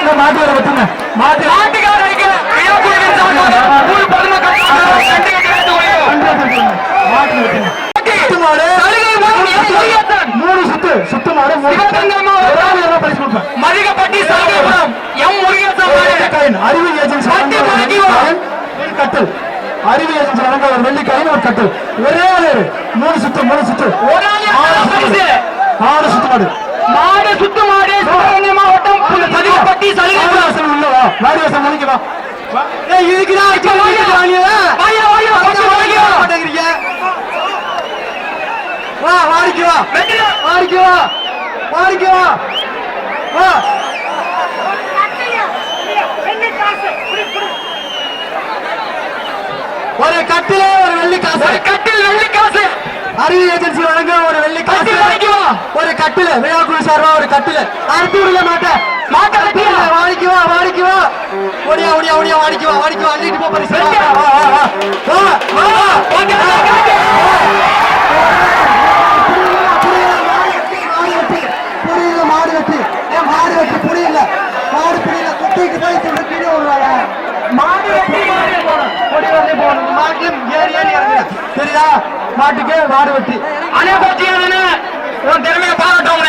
மாட்டு மாட்டு வர விட்டுங்க மாட்டு நாட்டுக்காரருக்கு விழாக்குழுவின் சார்பாக ஊர் பொதுமக்கள் சார்பாக நன்றி தெரிவித்துக் கொள்கிறோம். மாட்டு விட்டுங்க சுத்து மாடு சலுகை மூலம் எம். முருகேசன், மூணு சுத்து சுத்து மாடு மூணு சுத்து. சிவகங்கை மாவட்டம். ஒரு ஆள் எவ்வளவு பரிசு கொடுப்பேன் மதிகப்பட்டி சலுகைபுரம் எம் முருகேசன் மாடு. வெள்ளிக்காயின் அறிவு ஏஜென்சி பட்டி வழங்கும் ஒரு பறக்கி வா. வெள்ளிக்காயின், ஒரு கட்டில். அறிவு ஏஜென்சி வழங்க ஒரு வெள்ளிக்காயின் ஒரு கட்டில். ஒரே ஒரு மூணு சுத்து மூணு சுத்து. ஆறு சுத்து மாடு. மாடு. சுத்து மாடு மாவட்டம் மதிகப்பட்டி சலுகைபுரம் வாடிவாசல் உள்ள வா. வாடிவாசல் மணிக்கு வா. இதுக்குதான் வா வாடிக்கு வா. வாடிக்கு வா. வாடிக்கு வா. ஒரு கட்டிலே ஒரு வெள்ளி காசு. ஒரு கட்டில் வெள்ளி காசு. அறிவு ஏஜென்சி வழங்க ஒரு வெள்ளி காசு. கட்டில் வாங்கிக்கு. வா. ஒரு கட்டில விழாக்குழு சார்பா ஒரு கட்டில. அறுத்து விடல மாட்டேன் மாட்டை வெட்டியா? வாடிக்கு வா வாடிக்கு வா. ஓடியா ஓடியா ஓடியா வாடிக்கு வா வாடிக்கு வா. அள்ளிட்டு போ பரிசு. மேலும் ஏறி ஏறி இறங்குறேன் சரியா என்ன மாடு வெட்டி. அனைவரும் திறமையை பாராட்டவங்க